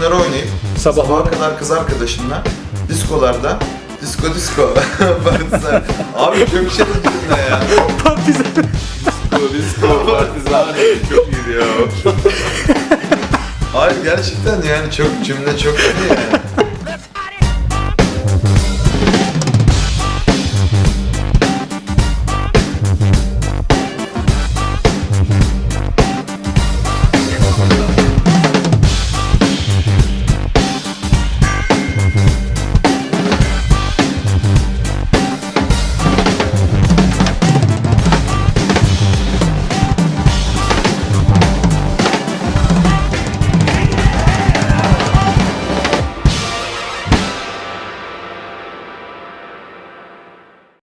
oyunları oynayıp Sabah Sabaha kadar kız arkadaşımla diskolarda Disko disko. Partizan. Abi çok şey cümle ya. partizan. Disko disko partizan. Çok iyi ya. Hayır gerçekten yani çok cümle çok iyi yani.